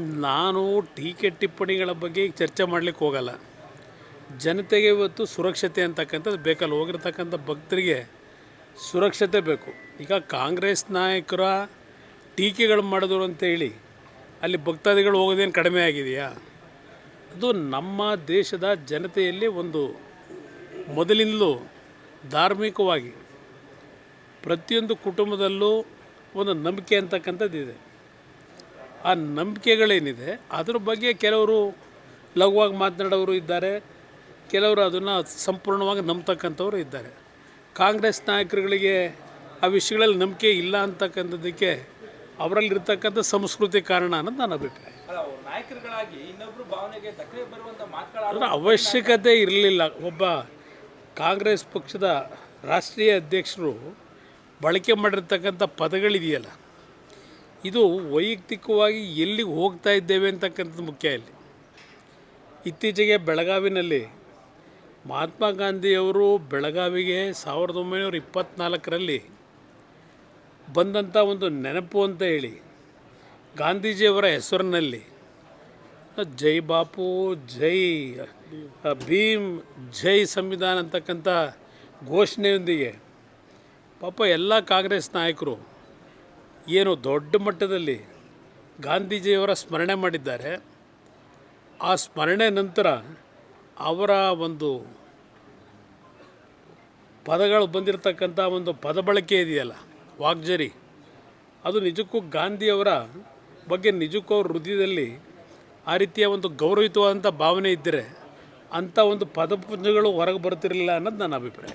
ನಾನು ಟೀಕೆ ಟಿಪ್ಪಣಿಗಳ ಬಗ್ಗೆ ಚರ್ಚೆ ಮಾಡಲಿಕ್ಕೆ ಹೋಗಲ್ಲ. ಜನತೆಗೆ ಇವತ್ತು ಸುರಕ್ಷತೆ ಅಂತಕ್ಕಂಥದ್ದು ಬೇಕಲ್ಲ. ಹೋಗಿರ್ತಕ್ಕಂಥ ಭಕ್ತರಿಗೆ ಸುರಕ್ಷತೆ ಬೇಕು. ಈಗ ಕಾಂಗ್ರೆಸ್ ನಾಯಕರ ಟೀಕೆಗಳು ಮಾಡಿದ್ರು ಅಂತೇಳಿ ಅಲ್ಲಿ ಭಕ್ತಾದಿಗಳು ಹೋಗೋದೇನು ಕಡಿಮೆ ಆಗಿದೆಯಾ? ಅದು ನಮ್ಮ ದೇಶದ ಜನತೆಯಲ್ಲಿ ಒಂದು ಮೊದಲಿಂದಲೂ ಧಾರ್ಮಿಕವಾಗಿ ಪ್ರತಿಯೊಂದು ಕುಟುಂಬದಲ್ಲೂ ಒಂದು ನಂಬಿಕೆ ಅಂತಕ್ಕಂಥದ್ದು ಇದೆ ಆ ನಂಬಿಕೆಗಳೇನಿದೆ ಅದ್ರ ಬಗ್ಗೆ ಕೆಲವರು ಲಘುವಾಗಿ ಮಾತನಾಡೋರು ಇದ್ದಾರೆ. ಕೆಲವರು ಅದನ್ನು ಸಂಪೂರ್ಣವಾಗಿ ನಂಬ್ತಕ್ಕಂಥವ್ರು ಇದ್ದಾರೆ. ಕಾಂಗ್ರೆಸ್ ನಾಯಕರುಗಳಿಗೆ ಆ ವಿಷಯಗಳಲ್ಲಿ ನಂಬಿಕೆ ಇಲ್ಲ ಅಂತಕ್ಕಂಥದ್ದಕ್ಕೆ ಅವರಲ್ಲಿರ್ತಕ್ಕಂಥ ಸಂಸ್ಕೃತಿ ಕಾರಣ ಅನ್ನೋದು ನನ್ನ ಅಭಿಪ್ರಾಯ. ಅದರ ಅವಶ್ಯಕತೆ ಇರಲಿಲ್ಲ. ಒಬ್ಬ ಕಾಂಗ್ರೆಸ್ ಪಕ್ಷದ ರಾಷ್ಟ್ರೀಯ ಅಧ್ಯಕ್ಷರು ಬಳಕೆ ಮಾಡಿರ್ತಕ್ಕಂಥ ಪದಗಳಿದೆಯಲ್ಲ ಇದು ವೈಯಕ್ತಿಕವಾಗಿ ಎಲ್ಲಿಗೆ ಹೋಗ್ತಾ ಇದ್ದೇವೆ ಅಂತಕ್ಕಂಥದ್ದು ಮುಖ್ಯ ಇಲ್ಲಿ. ಇತ್ತೀಚೆಗೆ ಬೆಳಗಾವಿನಲ್ಲಿ ಮಹಾತ್ಮ ಗಾಂಧಿಯವರು ಬೆಳಗಾವಿಗೆ ಸಾವಿರದ ಒಂಬೈನೂರ ಇಪ್ಪತ್ತ್ನಾಲ್ಕರಲ್ಲಿ ಬಂದಂಥ ಒಂದು ನೆನಪು ಅಂತ ಹೇಳಿ, ಗಾಂಧೀಜಿಯವರ ಹೆಸರಿನಲ್ಲಿ, ಜೈ ಬಾಪು, ಜೈ ಭೀಮ್, ಜೈ ಸಂವಿಧಾನ ಅಂತಕ್ಕಂಥ ಘೋಷಣೆಯೊಂದಿಗೆ ಪಾಪ ಎಲ್ಲ ಕಾಂಗ್ರೆಸ್ ನಾಯಕರು ಏನು ದೊಡ್ಡ ಮಟ್ಟದಲ್ಲಿ ಗಾಂಧೀಜಿಯವರ ಸ್ಮರಣೆ ಮಾಡಿದ್ದಾರೆ. ಆ ಸ್ಮರಣೆ ನಂತರ ಅವರ ಒಂದು ಪದಗಳು ಬಂದಿರತಕ್ಕಂಥ ಒಂದು ಪದ ಬಳಕೆ ಇದೆಯಲ್ಲ, ವಾಗ್ಜರಿ. ಅದು ನಿಜಕ್ಕೂ ಗಾಂಧಿಯವರ ಬಗ್ಗೆ ನಿಜಕ್ಕೂ ಅವ್ರ ಹೃದಯದಲ್ಲಿ ಆ ರೀತಿಯ ಒಂದು ಗೌರವಿತವಾದಂಥ ಭಾವನೆ ಇದ್ದರೆ ಅಂಥ ಒಂದು ಪದಪುಂಜಗಳು ಹೊರಗೆ ಬರ್ತಿರಲಿಲ್ಲ ಅನ್ನೋದು ನನ್ನ ಅಭಿಪ್ರಾಯ.